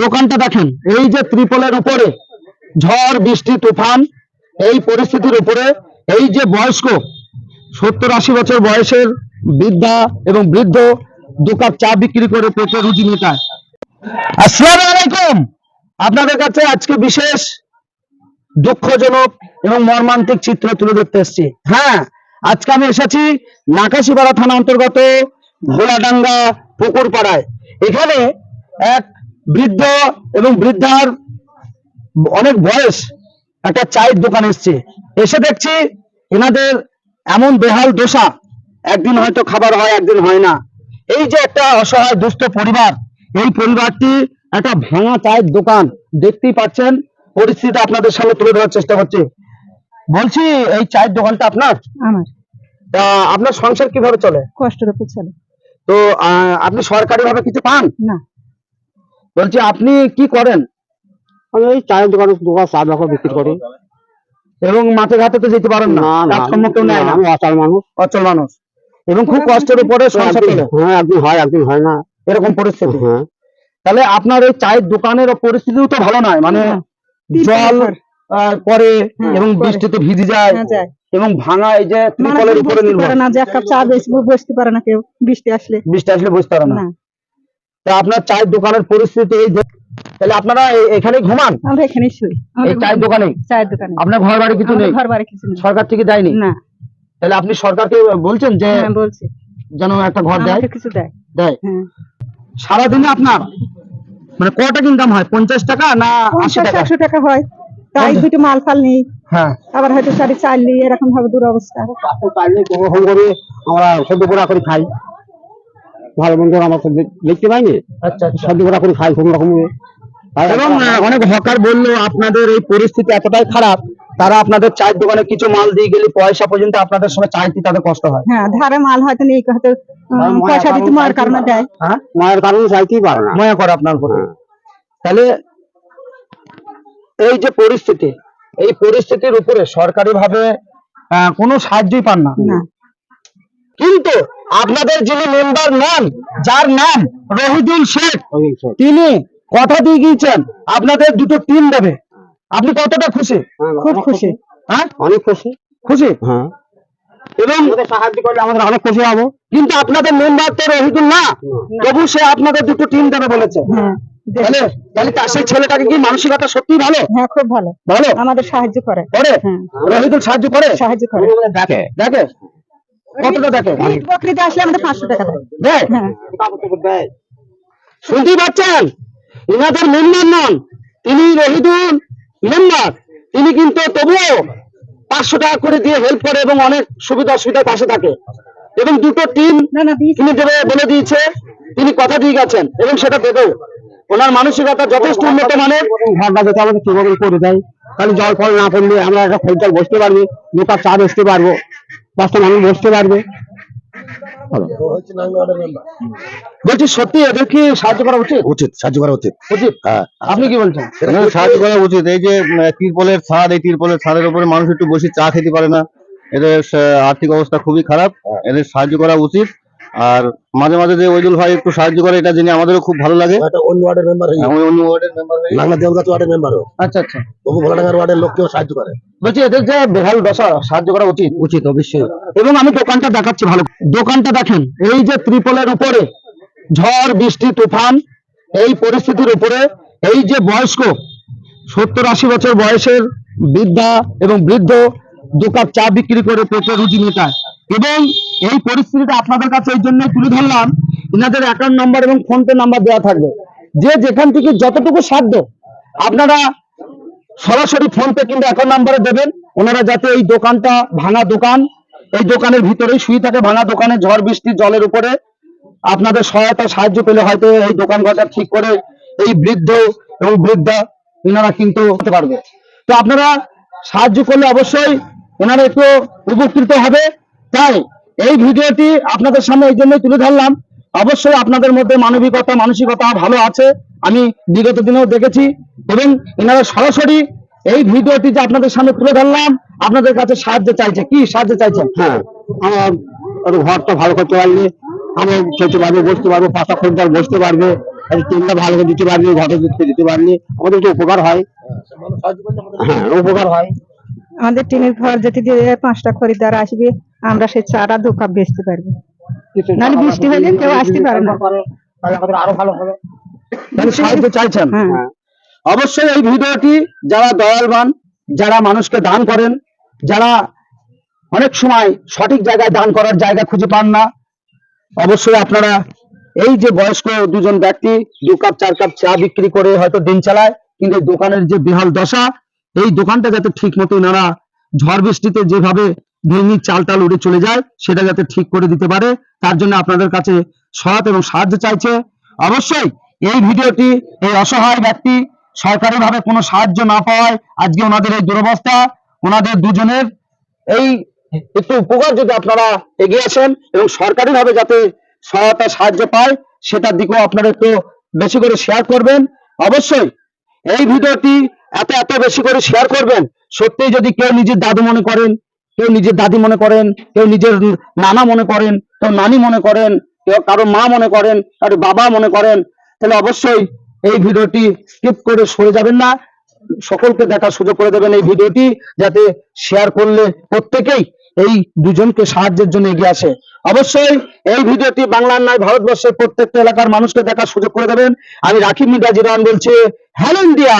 দোকানটা দেখেন, এই যে ত্রিপলের উপরে ঝড়, বৃষ্টি, তুফান, এই পরিস্থিতির উপরে এই যে বয়স্ক, সত্তর আশি বছর বয়সের বৃদ্ধা এবং বৃদ্ধ দু কাপ চা বিক্রি করে পেটে রুজি মেটায় আসসালামু আলাইকুম। আপনাদের কাছে আজকে বিশেষ দুঃখজনক এবং মর্মান্তিক চিত্র তুলে ধরতে এসেছি। হ্যাঁ আজকে আমি এসেছি নাকাশিপাড়া থানা অন্তর্গত ভোলাডাঙ্গা পুকুর পাড়ায় এখানে এক বৃদ্ধ এবং বৃদ্ধার অনেক বয়স একটা চায়ের দোকান এসছে। এসে দেখছি এনাদের এমন বেহাল দোষা একদিন হয়তো খাবার হয় একদিন হয় না। এই যে একটা অসহায় দুস্থ পরিবার এই পরিবারটি একটা ভাঙা চায়ের দোকান। দেখতেই পাচ্ছেন পরিস্থিতি আপনাদের সামনে তুলে ধরার চেষ্টা করছি। বলছি এই চায়ের দোকানটা আপনার? আমার। আপনার সংসার কীভাবে চলে? কষ্ট চলে তো আহ, আপনি সরকারি ভাবে কিছু পান? না। বলছি আপনি কি করেন? আমি ওই চায়ের দোকানে দোকান চা দোকান বিক্রি করি। এবং মাঠে ঘাটে তো যেতে পারেন না? না না কাজকর্ম কেউ নেয় না? আমি অচল মানুষ। অচল মানুষ। এবং খুব কষ্টের উপরে সংসার চলে। হ্যাঁ একদিন হয় একদিন হয় না। এরকম পরিস্থিতি। হ্যাঁ। তাহলে আপনার এই চায়ের দোকানের পরিস্থিতিও তো ভালো নয়। মানে না। জল পরে হ্যাঁ, এবং বৃষ্টিতে ভিজে যায়। এবং ভাঙা এই যে মানে ত্রিপলের উপরে নির্ভর। না যে এক কাপ চা বেশি বসতে পারে না কেউ। বৃষ্টি আসলে। বৃষ্টি আসলে বুঝতে পারে না। তা আপনার চায়ের দোকানের পরিস্থিতি এই তাহলে আপনারা এ- এখানেই ঘুমান? আমরা এখানেই শুই। এই চায়ের দোকানে চায়ের দোকানে আপনার ঘর বাড়ি কিছু নেই? ঘর বাড়ি কিছু নেই। সরকার থেকে দেয়নি? না। তাহলে আপনি সরকারকে বলছেন যে হ্যাঁ বলছি। যেন একটা ঘর দেয়? কিছু দেয়। দেয়? হ্যাঁ। সারাদিনে আপনার মানে ক টাকা ইনকাম হয়? পঞ্চাশ টাকা না আশি টাকা? একশো টাকা হয়। তাই। দুটো মাল ফাল নেই। হ্যাঁ। আবার হয়তো সাড়ে চার নিই এরকম ভাবে দুরবস্থা। আমরা সদ্য পোড়া করে খাই। ভালো মন্দ আমার দেখতে পাইনি? সদ্য পোড়া করে খাই কোনো রকম এবং অনেক হকার বলল আপনাদের এই পরিস্থিতি এতটাই খারাপ তারা আপনাদের চায়ের দোকানে কিছু মাল দিয়ে গেলে পয়সা পর্যন্ত আপনাদের সঙ্গে চাইতে তাদের কষ্ট হয়। হ্যাঁ ধারে মাল হয়তো নেই হয়তো পয়সা দিতে মার কারণে দেয়। হ্যাঁ? মায়ের কারণে চাইতেই পারে না। ময়া করে আপনার উপরে। তাহলে এই যে পরিস্থিতি এই পরিস্থিতির উপরে সরকারি ভাবে কোনো সাহায্যই পান না। না। কিন্তু আপনাদের যিনি মেম্বার নন যার নাম রহিদুল শেখ তিনি কথা দিয়ে গিয়েছেন আপনাদের দুটো টিম দেবে। আপনি কতটা খুশি? হ্যাঁ, খুব খুশি। হ্যাঁ? অনেক খুশি। খুশি? হ্যাঁ। এবং সাহায্য করলে আমাদের অনেক খুশি হব। কিন্তু আপনাদের মেম্বার তো রহিদুল না তবু সে আপনাদের দুটো টিম দেবে বলেছে। হ্যাঁ। তাহলে তাহলে তার সেই ছেলেটাকে কি মানসিকতা সত্যি ভালো? হ্যাঁ খুব ভালো। ভালো? আমাদের সাহায্য করে। করে? হ্যাঁ। রহিদুল সাহায্য করে? সাহায্য করে। দেখে দেখে কতটা দেখে? বকরিতে আসলে আমাদের পাঁচশো টাকা দেয়? হ্যাঁ। পাচ্ছেন ইনাদের মেম্বার নন। তিনি রহিদুল মেম্বার। তিনি কিন্তু তবুও পাঁচশো টাকা করে দিয়ে হেল্প করে এবং অনেক সুবিধা অসুবিধার পাশে থাকে। এবং দুটো টিম তিনি বলে দিয়েছে তিনি কথা দিয়ে গেছেন এবং সেটা দেবেও। ওনার মানসিকতা যথেষ্ট উন্নত মানের। ঘরটা যাতে আমাদের ঠিক মতন করে দেয়। তাহলে জল ফল না পড়লে আমরা একটা খরিদ্দার বসতে পারব দু কাপ চা বসতে পারব। পাঁচটা মানুষ বসতে পারবে। বলছি সত্যি এদের কি সাহায্য করা উচিত? উচিত সাহায্য করা উচিত। উচিত? হ্যাঁ। আপনি কি বলছেন? সাহায্য করা উচিত। এই যে তিরপলের ছাদ এই তিরপলের ছাদের উপরে মানুষ একটু বসে চা খেতে পারে না। এদের আর্থিক অবস্থা খুবই খারাপ। এদের সাহায্য করা উচিত। আর মাঝে মাঝে যে ওইদুল ভাই একটু সাহায্য করে এটা জেনে আমাদেরও খুব ভালো লাগে। একটা অন্য ওয়ার্ডের মেম্বার হয়ে আমি অন্য ওয়ার্ডের মেম্বার বাংলা দেওলগাছ ওয়ার্ডের মেম্বারও আচ্ছা আচ্ছা। তবু ভোলাডাঙ্গার ওয়ার্ডের লোককেও সাহায্য করে। বলছি এদের যে বেহাল দশা সাহায্য করা উচিত? উচিত অবশ্যই। এবং আমি দোকানটা দেখাচ্ছি ভালো দোকানটা দেখেন এই যে ত্রিপলের উপরে ঝড় বৃষ্টি তুফান এই পরিস্থিতির উপরে এই যে বয়স্ক সত্তর আশি বছর বয়সের বৃদ্ধা এবং বৃদ্ধ দু কাপ চা বিক্রি করে পেটে রুজি মেটায়। এবং এই পরিস্থিতিটা আপনাদের কাছে এই জন্য তুলে ধরলাম, ইনাদের অ্যাকাউন্ট নাম্বার এবং ফোন পে নাম্বার দেওয়া থাকবে। যে যেখান থেকে যতটুকু সাধ্য আপনারা সরাসরি ফোন পে কিংবা অ্যাকাউন্ট নাম্বারে দেবেন। ওনারা যাতে এই দোকানটা ভাঙা দোকান, এই দোকানের ভিতরেই শুয়ে থাকে, ভাঙা দোকানে ঝড়, বৃষ্টি, জলের উপরে আপনাদের সহায়তা সাহায্য পেলে হয়তো এই দোকান বাজার ঠিক করে এই বৃদ্ধ এবং বৃদ্ধা এনারা কিন্তু হতে পারবে। তো আপনারা সাহায্য করলে অবশ্যই ওনারা একটু উপকৃত হবে। তাই এই ভিডিওটি আপনাদের সামনে এই জন্যই তুলে ধরলাম। অবশ্যই আপনাদের মধ্যে মানবিকতা মানসিকতা ভালো আছে আমি বিগত দিনেও দেখেছি এবং এনারা সরাসরি এই ভিডিওটি যে আপনাদের সামনে তুলে ধরলাম আপনাদের কাছে সাহায্য চাইছে। কি সাহায্য চাইছেন? হ্যাঁ আমার একটু ঘরটা ভালো করতে পারলে আমরা খেতে পারব বসতে পারব পাশা খরিদ্দার বসতে পারবে। ট্রেনটা ভালো করে দিতে পারবে ঘটে দিতে দিতে পারলে আমাদের তো উপকার হয়। হ্যাঁ উপকার হয়। আমাদের টিনের ঘর যেতে দিয়ে পাঁচটা খরিদ্দার আসবে। আমরা সেই চাটা দু কাপ বেচতে পারব। নাহলে বৃষ্টি হলে কেউ আসতে পারে না। আরও ভালো হবে। সাহায্য চাইছেন? হ্যাঁ। অবশ্যই এই ভিডিওটি যারা দয়ালবান যারা মানুষকে দান করেন যারা অনেক সময় সঠিক জায়গায় দান করার জায়গা খুঁজে পান না অবশ্যই আপনারা এই যে বয়স্ক দুজন ব্যক্তি দু কাপ চার কাপ চা বিক্রি করে হয়তো দিন চালায় কিন্তু এই দোকানের যে বেহাল দশা এই দোকানটা যাতে ঠিক মতো ওনারা ঝড় বৃষ্টিতে যেভাবে ভেঙে চাল টাল উড়ে চলে যায়, সেটা যাতে ঠিক করে দিতে পারে, তার জন্য আপনাদের কাছে সহায়তা এবং সাহায্য চাইছে। অবশ্যই এই ভিডিওটি এই অসহায় ব্যক্তি সরকারিভাবে কোনো সাহায্য না পাওয়ায় আজকে ওনাদের এই দুরবস্থা, ওনাদের দুজনের এই একটু উপকার যদি আপনারা এগিয়ে আসেন এবং সরকারিভাবে যাতে সহায়তা সাহায্য পায়, সেটার দিকেও আপনারা একটু বেশি করে শেয়ার করবেন। অবশ্যই এই ভিডিওটি এত এত বেশি করে শেয়ার করবেন। সত্যি যদি কেউ নিজের দাদু মনে করেন কেউ নিজের দাদি মনে করেন, কেউ নিজের নানা মনে করেন, কেউ নানি মনে করেন, কেউ কারও মা মনে করেন, কারও বাবা মনে করেন, তাহলে অবশ্যই এই ভিডিওটি স্কিপ করে সরে যাবেন না। সকলকে দেখার সুযোগ করে দেবেন এই ভিডিওটি, যাতে শেয়ার করলে প্রত্যেকেই এই দুজনকে সাহায্যের জন্য এগিয়ে আসে। অবশ্যই এই ভিডিওটি বাংলার নয়, ভারতবর্ষের প্রত্যেকটা এলাকার মানুষকে দেখার সুযোগ করে দেবেন। আমি রাকিব মিডিয়া জিরান বলছি, হ্যালো ইন্ডিয়া!